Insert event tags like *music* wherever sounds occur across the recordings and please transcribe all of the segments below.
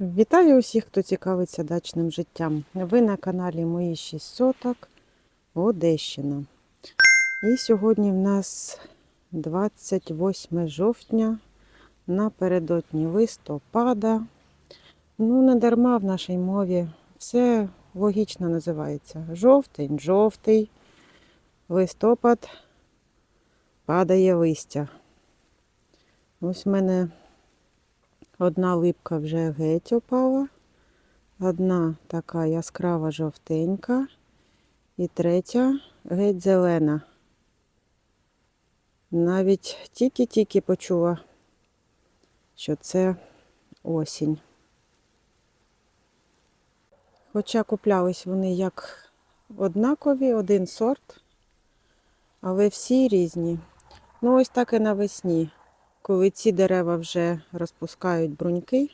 Вітаю усіх, хто цікавиться дачним життям. Ви на каналі Мої 6 соток Одещина. І сьогодні в нас 28 жовтня, напередодні листопада. Ну, не дарма в нашій мові все логічно називається. Жовтень, жовтий, листопад падає листя. Ось в мене Одна липка вже геть опала, одна така яскрава жовтенька, і третя геть зелена. Навіть тільки-тільки почула, що це осінь. Хоча куплялись вони як однакові, один сорт, але всі різні. Ну, ось так і навесні коли ці дерева вже розпускають бруньки,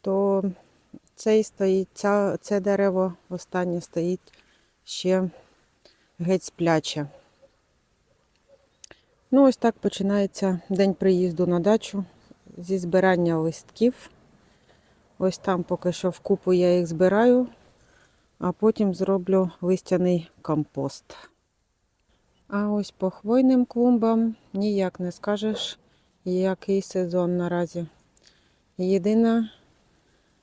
то цей стоїть, ця, це дерево останнє стоїть ще геть спляче. Ну, ось так починається день приїзду на дачу зі збирання листків. Ось там поки що вкупу я їх збираю, а потім зроблю листяний компост. А ось по хвойним клумбам ніяк не скажеш, який сезон наразі. Єдине,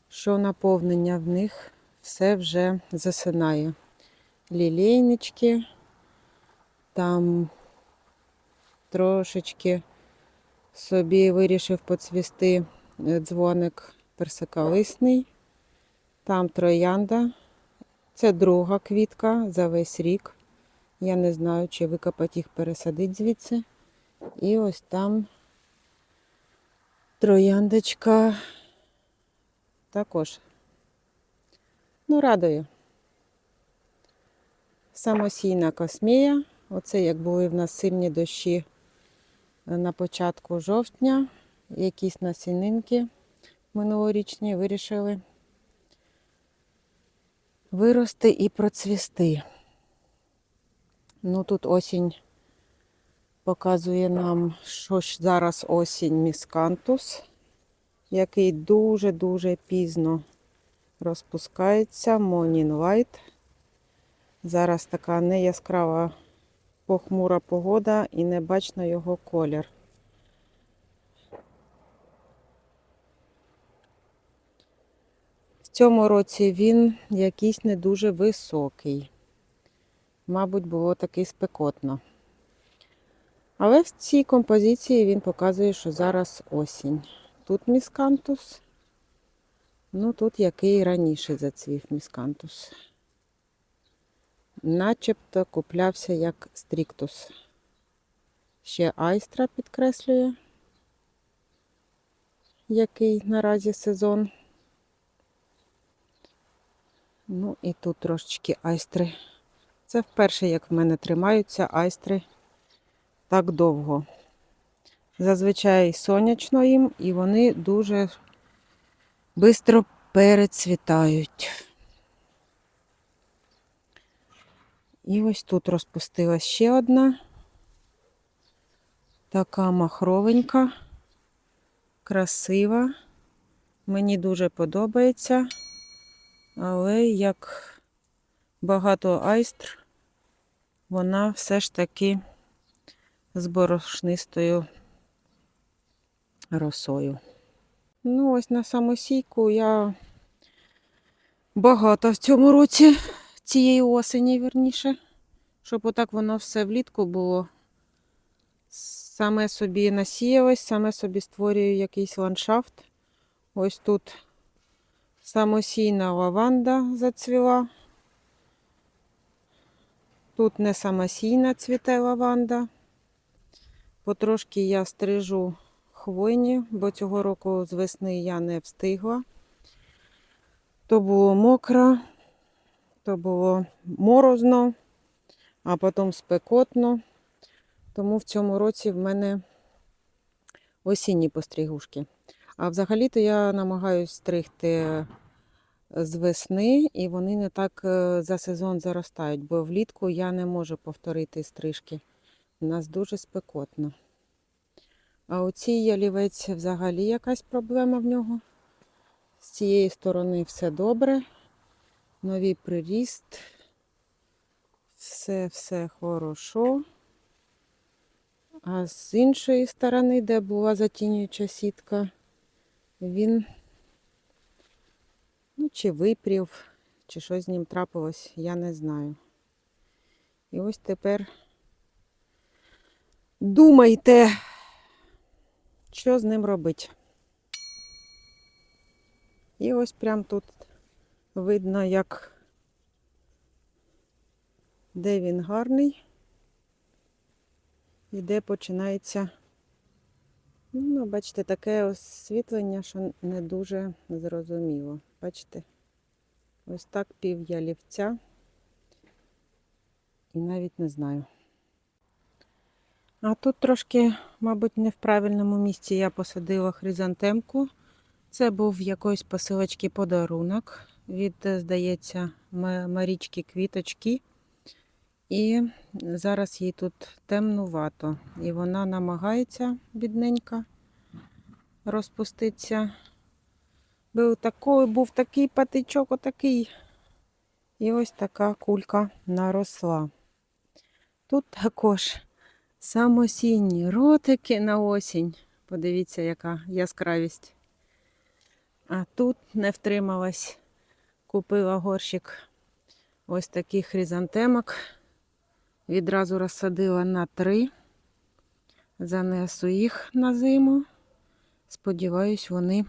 що наповнення в них все вже засинає. Лілейнички, там трошечки собі вирішив поцвісти дзвоник персикалисний, там троянда. Це друга квітка за весь рік. Я не знаю, чи викопати їх пересадити звідси. І ось там Трояндочка також. Ну, радує. Самосійна космія. Оце як були в нас сильні дощі на початку жовтня. Якісь насінинки минулорічні вирішили вирости і процвісти. Ну тут осінь показує нам, що зараз осінь міскантус, який дуже-дуже пізно розпускається. Morning Light. Зараз така неяскрава похмура погода і не бачно його колір. В цьому році він якийсь не дуже високий. Мабуть, було таки спекотно. Але в цій композиції він показує, що зараз осінь. Тут міскантус. Ну, тут який раніше зацвів міскантус. Начебто куплявся як стріктус. Ще айстра підкреслює, який наразі сезон. Ну і тут трошечки айстри. Це вперше, як в мене тримаються айстри так довго. Зазвичай сонячно їм, і вони дуже швидко перецвітають. І ось тут розпустилась ще одна. Така махровенька, красива. Мені дуже подобається, але як багато айстр, вона все ж таки з борошнистою росою. Ну, ось на самосійку я багато в цьому році, цієї осені, верніше, щоб отак воно все влітку було. Саме собі насіялось, саме собі створюю якийсь ландшафт. Ось тут самосійна лаванда зацвіла. Тут не самосійна цвіте лаванда. Потрошки я стрижу хвойні, бо цього року з весни я не встигла. То було мокро, то було морозно, а потім спекотно. Тому в цьому році в мене осінні постригушки. А взагалі-то я намагаюся стригти з весни, і вони не так е, за сезон заростають, бо влітку я не можу повторити стрижки. У нас дуже спекотно. А оцій ялівець взагалі якась проблема в нього. З цієї сторони все добре. Новий приріст. Все, все хорошо. А з іншої сторони, де була затінююча сітка, він ну, чи випрів, чи що з ним трапилось, я не знаю. І ось тепер думайте, що з ним робити. І ось прям тут видно, як де він гарний і де починається. Ну, бачите, таке освітлення, що не дуже зрозуміло. Бачите? Ось так пів ялівця. І навіть не знаю. А тут трошки, мабуть, не в правильному місці я посадила хризантемку. Це був якоїсь посилочки подарунок від, здається, Марічки квіточки. І зараз їй тут темнувато. І вона намагається, бідненька, розпуститися. Був такий, був такий патичок, отакий. І ось така кулька наросла. Тут також самосінні ротики на осінь. Подивіться, яка яскравість. А тут не втрималась. Купила горщик ось таких хризантемок. Відразу розсадила на три. Занесу їх на зиму. Сподіваюсь, вони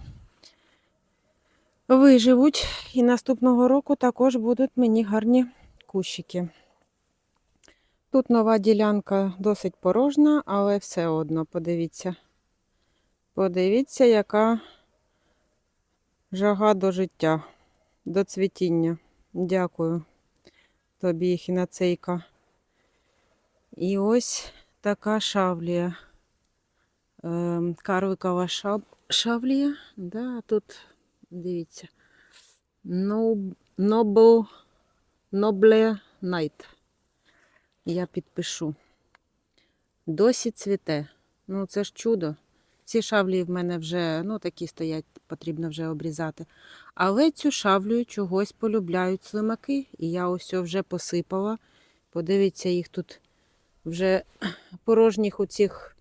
виживуть. І наступного року також будуть мені гарні кущики. Тут нова ділянка досить порожна, але все одно, подивіться. Подивіться, яка жага до життя, до цвітіння. Дякую тобі, хіноцейка. І ось така шавлія. Ем, Карвикова шаб... шавлія. Да, тут дивіться. Noble... Noble Night. Я підпишу. Досі цвіте. Ну, це ж чудо. Ці шавлі в мене вже, ну, такі стоять, потрібно вже обрізати. Але цю шавлю чогось полюбляють слимаки. І я ось вже посипала. Подивіться, їх тут вже *clears throat* порожніх у цих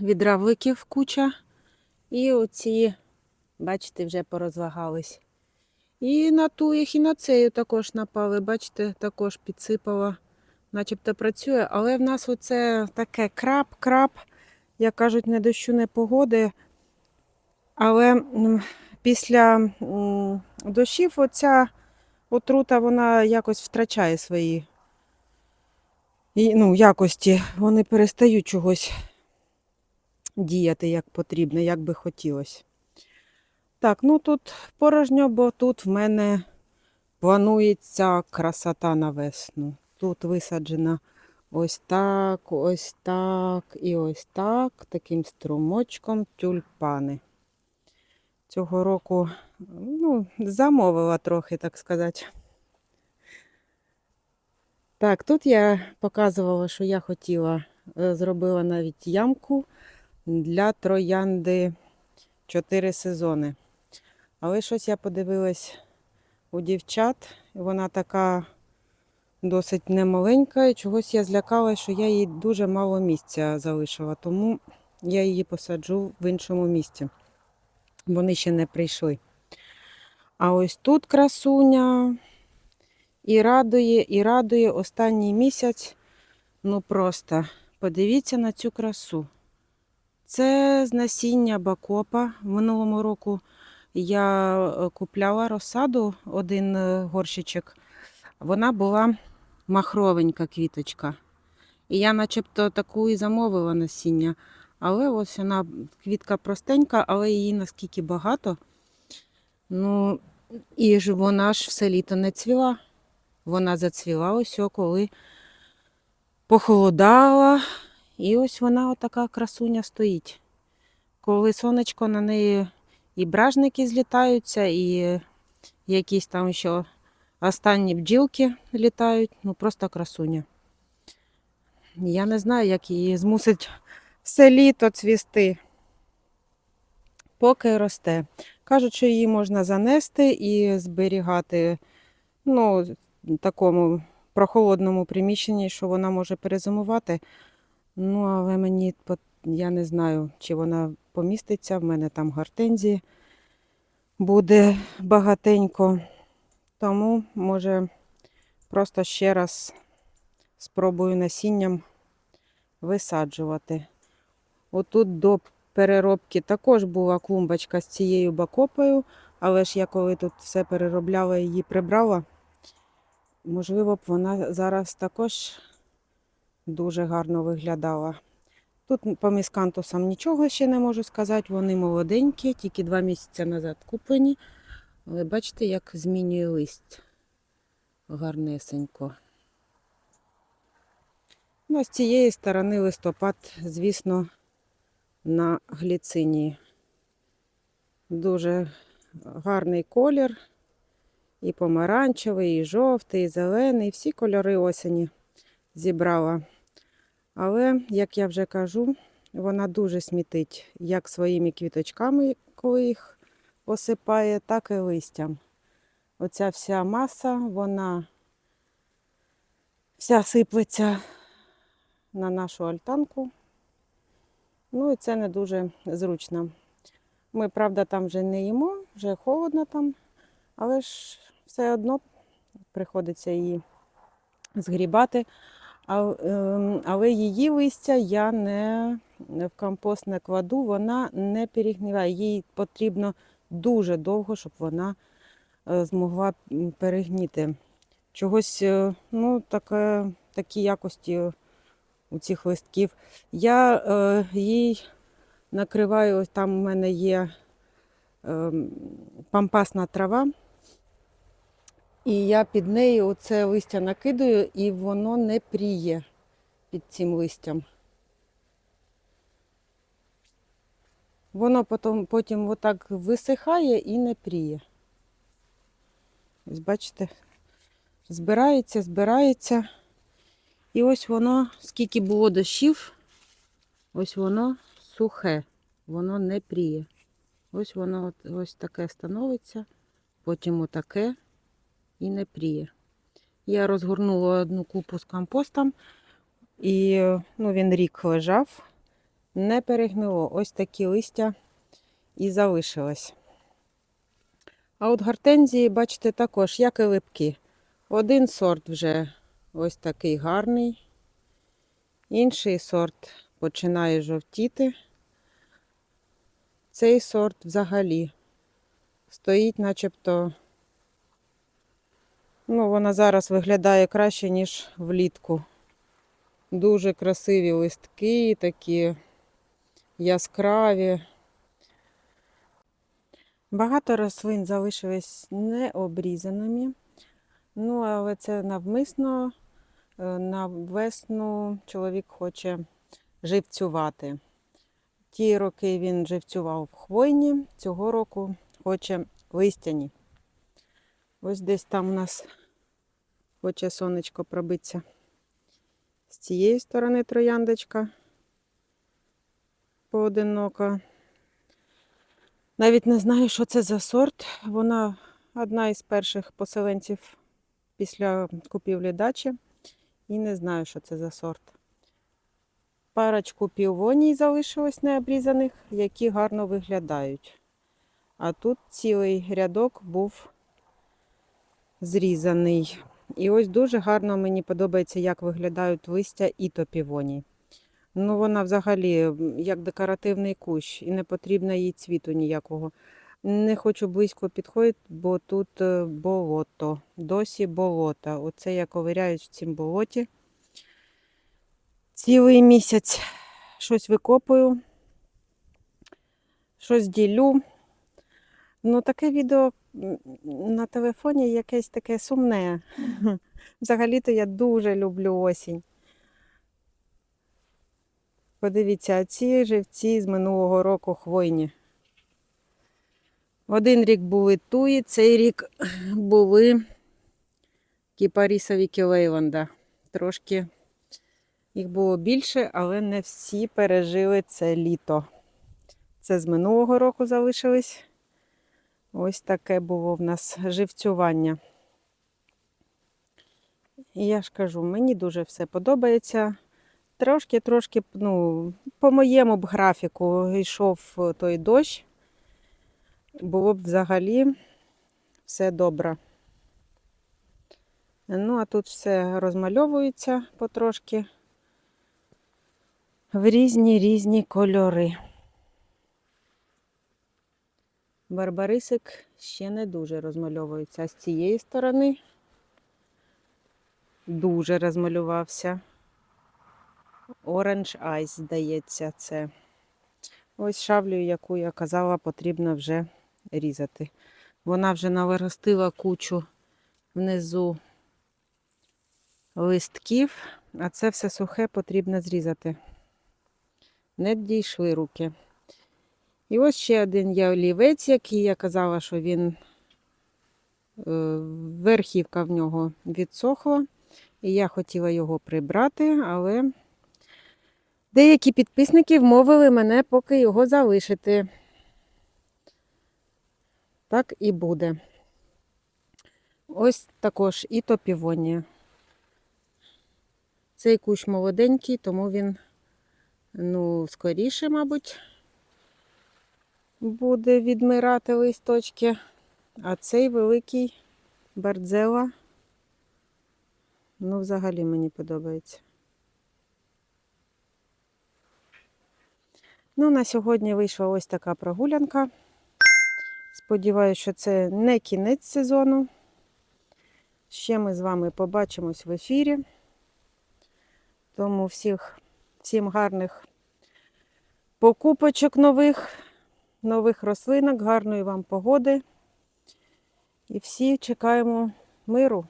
відравиків куча. І оці, бачите, вже порозлагались. І на ту ехінацею також напали, бачите, також підсипала, начебто працює. Але в нас оце таке крап-крап, як кажуть, не дощу, не погоди. Але після дощів оця отрута вона якось втрачає свої ну, якості. Вони перестають чогось діяти як потрібно, як би хотілося. Так, ну тут порожньо, бо тут в мене планується красота на весну. Тут висаджена ось так, ось так і ось так, таким струмочком тюльпани. Цього року ну, замовила трохи, так сказати. Так, тут я показувала, що я хотіла, е, зробила навіть ямку для троянди 4 сезони. Але щось я подивилась у дівчат, вона така досить немаленька, і чогось я злякалася, що я їй дуже мало місця залишила, тому я її посаджу в іншому місці. Вони ще не прийшли. А ось тут красуня і радує, і радує останній місяць. Ну просто подивіться на цю красу. Це з насіння бакопа. Минулому року я е, купляла розсаду, один е, горщичок. Вона була махровенька квіточка. І я начебто таку і замовила насіння. Але ось вона квітка простенька, але її наскільки багато. Ну, і ж вона ж все літо не цвіла. Вона зацвіла ось коли похолодала. І ось вона отака красуня стоїть. Коли сонечко на неї і бражники злітаються, і якісь там ще останні бджілки літають. Ну просто красуня. Я не знаю, як її змусить все літо цвісти. поки росте. Кажуть, що її можна занести і зберігати ну, в такому прохолодному приміщенні, що вона може перезимувати. Ну, але мені я не знаю, чи вона поміститься. В мене там гортензії буде багатенько. Тому, може, просто ще раз спробую насінням висаджувати. Отут до переробки також була клумбочка з цією бакопою, але ж я коли тут все переробляла її прибрала, можливо б вона зараз також дуже гарно виглядала. Тут по міскантусам нічого ще не можу сказати, вони молоденькі, тільки два місяці назад куплені. Але бачите, як змінює лист гарнесенько. Ну, з цієї сторони листопад, звісно, на гліцинії. Дуже гарний колір. І помаранчевий, і жовтий, і зелений. Всі кольори осені зібрала. Але, як я вже кажу, вона дуже смітить як своїми квіточками, коли їх осипає, так і листям. Оця вся маса, вона вся сиплеться на нашу альтанку. Ну і це не дуже зручно. Ми, правда, там вже не їмо, вже холодно там, але ж все одно приходиться її згрібати. Ем, але її листя я не в компост не кладу, вона не перегниває. Їй потрібно дуже довго, щоб вона е, змогла перегніти. Чогось, е, ну, таке, такі якості у цих листків. Я е, їй накриваю, там у мене є е, пампасна трава. І я під нею оце листя накидаю, і воно не пріє під цим листям. Воно потім, потім отак висихає і не пріє. Ось бачите, збирається, збирається. І ось воно, скільки було дощів, ось воно сухе, воно не пріє. Ось воно ось таке становиться, потім отаке і не пріє. Я розгорнула одну купу з компостом, і ну, він рік лежав, не перегнило. Ось такі листя і залишилось. А от гортензії, бачите, також, як і липки. Один сорт вже ось такий гарний, інший сорт починає жовтіти. Цей сорт взагалі стоїть начебто Ну, вона зараз виглядає краще, ніж влітку. Дуже красиві листки, такі яскраві. Багато рослин залишились необрізаними. Ну, але це навмисно е, на весну чоловік хоче живцювати. Ті роки він живцював в хвойні, цього року хоче листяні. Ось десь там у нас хоче сонечко пробитися. З цієї сторони трояндочка поодинока. Навіть не знаю, що це за сорт. Вона одна із перших поселенців після купівлі дачі. І не знаю, що це за сорт. Парочку півоній залишилось необрізаних, які гарно виглядають. А тут цілий рядок був зрізаний. І ось дуже гарно мені подобається, як виглядають листя і топівоні. Ну, вона взагалі як декоративний кущ, і не потрібно їй цвіту ніякого. Не хочу близько підходити, бо тут е, болото. Досі болото. Оце я ковиряюсь в цім болоті. Цілий місяць щось викопую, щось ділю. Ну, таке відео на телефоні якесь таке сумне. Взагалі-то я дуже люблю осінь. Подивіться, ці живці з минулого року хвойні. Один рік були туї, цей рік були кіпарісові кілейленда. Трошки їх було більше, але не всі пережили це літо. Це з минулого року залишились. Ось таке було в нас живцювання. І я ж кажу, мені дуже все подобається. Трошки-трошки, ну, по моєму б графіку йшов той дощ, було б взагалі все добре. Ну, а тут все розмальовується потрошки в різні різні кольори. Барбарисик ще не дуже розмальовується. А з цієї сторони дуже розмалювався. Orange Eyes, здається, це. Ось шаблю, яку я казала, потрібно вже різати. Вона вже навиростила кучу внизу листків, а це все сухе потрібно зрізати. Не дійшли руки. І ось ще один є олівець, який я казала, що він е, верхівка в нього відсохла. І я хотіла його прибрати, але деякі підписники вмовили мене поки його залишити. Так і буде. Ось також і топівонія. Цей кущ молоденький, тому він ну, скоріше, мабуть, буде відмирати листочки. А цей великий бардзела, ну, взагалі мені подобається. Ну, на сьогодні вийшла ось така прогулянка. Сподіваюся, що це не кінець сезону. Ще ми з вами побачимось в ефірі. Тому всіх, всім гарних покупочок нових, нових рослинок, гарної вам погоди. І всі чекаємо миру.